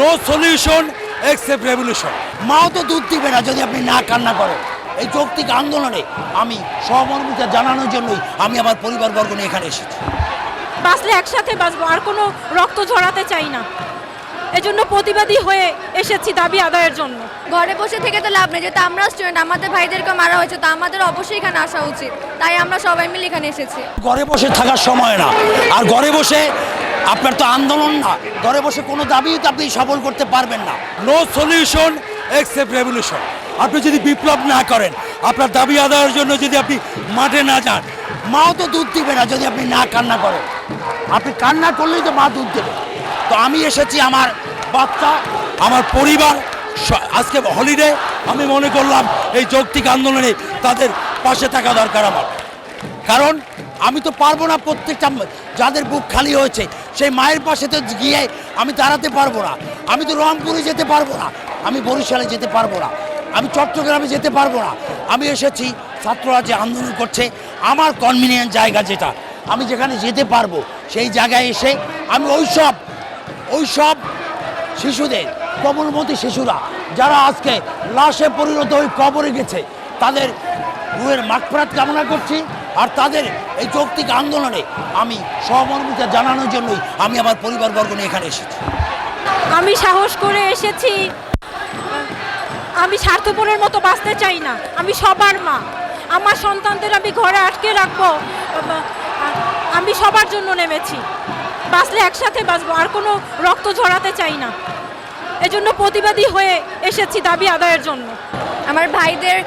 No solution except revolution মাও তো দুধ দিবে না যদি আপনি না কান্না করেন। এই যৌক্তিক আন্দোলনে আমি সহমর্মিতা জানানোর জন্যই আমি আমার পরিবারবর্গ নিয়ে এখানে এসেছি। বাঁচলে একসাথে বাঁচবো আর কোনো রক্ত ঝরাতে চাই না। এজন্য প্রতিবাদী হয়ে এসেছি দাবি আদায়ের জন্য। ঘরে বসে থেকে তো লাভ নেই যেহেতু আমরা স্টুডেন্ট আমাদের ভাইদেরকে মারা হয়েছে তো আমাদের অবশ্যই এখানে আসা উচিত। তাই আমরা সবাই মিলে এখানে এসেছি। ঘরে বসে থাকার সময় না আর ঘরে বসে আপনার তো আন্দোলন না ঘরে বসে কোনো দাবি তো আপনি সফল করতে পারবেন না। নো সলিউশন এক্সেপ্ট রেভলিউশন আপনি যদি বিপ্লব না করেন, আপনার দাবি আদায়ের জন্য যদি আপনি মাঠে না যান, মাও তো দুধ দিবে না যদি আপনি না কান্না করেন। আপনি কান্না করলেই তো মা দুধ দেবে। তো আমি এসেছি আমার বাচ্চা, আমার পরিবার আজকে হলিডে আমি মনে করলাম এই যৌক্তিক আন্দোলনে তাদের পাশে থাকা দরকার আমার। কারণ আমি তো পারব না প্রত্যেকটা, যাদের বুক খালি হয়েছে সেই মায়ের পাশে তো গিয়ে আমি দাঁড়াতে পারব না। আমি তো রংপুরে যেতে পারব না। আমি বরিশালে যেতে পারব না। আমি চট্টগ্রামে যেতে পারব না। আমি এসেছি ছাত্ররা যে আন্দোলন করছে। আমার কনভিনিয়েন্ট জায়গা যেটা। আমি যেখানে যেতে পারব, সেই জায়গায় এসে আমি ওই সব ওই সব শিশুদের কবলমতী শিশুরা, যারা আজকে লাশে পরিণত হয়ে কবরে গেছে, তাদের রুহের মাগফরাত কামনা করছি। আর তাদের এই যৌক্তিক আন্দোলনে আমি সহমর্মিতা জানানোর জন্যই আমি আমার পরিবারবর্গ নিয়ে এখানে এসেছি। আমি সাহস করে এসেছি। আমি স্বার্থপরের মতো বাঁচতে চাই না। আমি সবার মা। আমার সন্তানদের আমি ঘরে আটকে রাখব। আমি সবার জন্য নেমেছি। বাঁচলে একসাথে বাঁচবো। আর কোনো রক্ত ঝরাতে চাই না। এজন্য প্রতিবাদী হয়ে এসেছি দাবি আদায়ের জন্য। আমার ভাইদের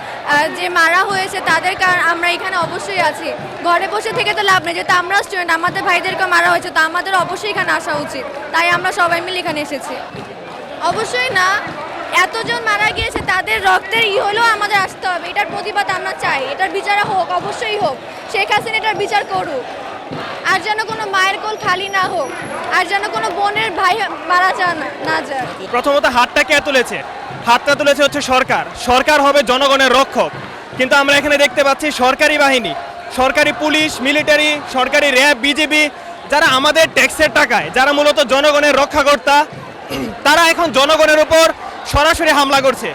যে মারা হয়েছে তাদের কারণ আমরা এখানে অবশ্যই আছি। ঘরে বসে থেকে তো লাভ নেই, যেহেতু আমরা স্টুডেন্ট আমাদের ভাইদেরকে মারা হয়েছে, তো আমাদের অবশ্যই এখানে আসা উচিত। তাই আমরা সবাই মিলে এখানে এসেছি। অবশ্যই না, এতজন মারা গিয়েছে, তাদের রক্তের ই হলেও আমাদের আসতে হবে। এটার প্রতিবাদ আমরা চাই, এটার বিচার হোক, অবশ্যই হোক। শেখ হাসিনা এটার বিচার করুক। আর যেন কোনো মায়ের কোল খালি না হোক, আর যেন কোনো বোনের ভাই মারা যা না না যায়। প্রথমত হাতটা কে তুলেছে? হাতটা তুলেছে হচ্ছে সরকার। সরকার হবে জনগণের রক্ষক। কিন্তু আমরা এখানে দেখতে পাচ্ছি সরকারি বাহিনী, সরকারি পুলিশ, মিলিটারি, সরকারি র্যাব বিজেপি যারা আমাদের ট্যাক্সের টাকায়, যারা মূলত জনগণের রক্ষাকর্তা, তারা এখন জনগণের উপর সরাসরি হামলা করছে।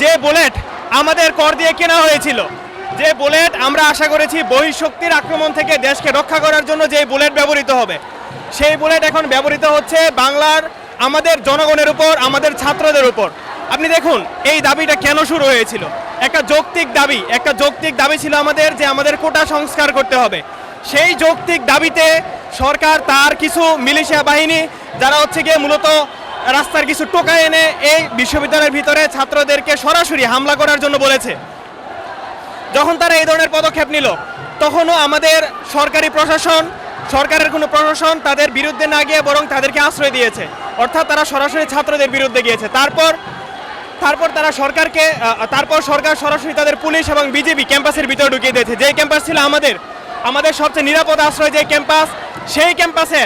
যে বুলেট আমাদের কর দিয়ে কেনা হয়েছিল যে বুলেট আমরা আশা করেছি বহিঃশক্তির আক্রমণ থেকে দেশকে রক্ষা করার জন্য যে বুলেট ব্যবহৃত হবে, সেই বুলেট এখন ব্যবহৃত হচ্ছে বাংলার আমাদের জনগণের উপর, আমাদের ছাত্রদের উপর। আপনি দেখুন, এই দাবিটা কেন শুরু হয়েছিল? একটা যৌক্তিক দাবি, একটা যৌক্তিক দাবি ছিল আমাদের যে আমাদের কোটা সংস্কার করতে হবে। সেই যৌক্তিক দাবিতে সরকার তার কিছু মিলিশিয়া বাহিনী, যারা হচ্ছে গিয়ে মূলত রাস্তার কিছু টোকা এনে এই বিশ্ববিদ্যালয়ের ভিতরে ছাত্রদেরকে সরাসরি হামলা করার জন্য বলেছে। যখন তারা এই ধরনের পদক্ষেপ নিল, তখনও আমাদের সরকারি প্রশাসন, সরকারের কোনো প্রশাসন তাদের বিরুদ্ধে না গিয়ে বরং তাদেরকে আশ্রয় দিয়েছে। অর্থাৎ তারা সরাসরি ছাত্রদের বিরুদ্ধে গিয়েছে। তারপর তারপর তারা সরকারকে তারপর সরকার সরাসরি তাদের পুলিশ এবং বিজেপি ক্যাম্পাসের ভিতরে ঢুকিয়ে দিয়েছে। যে ক্যাম্পাস ছিল আমাদের আমাদের সবচেয়ে নিরাপদ আশ্রয় যে ক্যাম্পাস, সেই ক্যাম্পাসে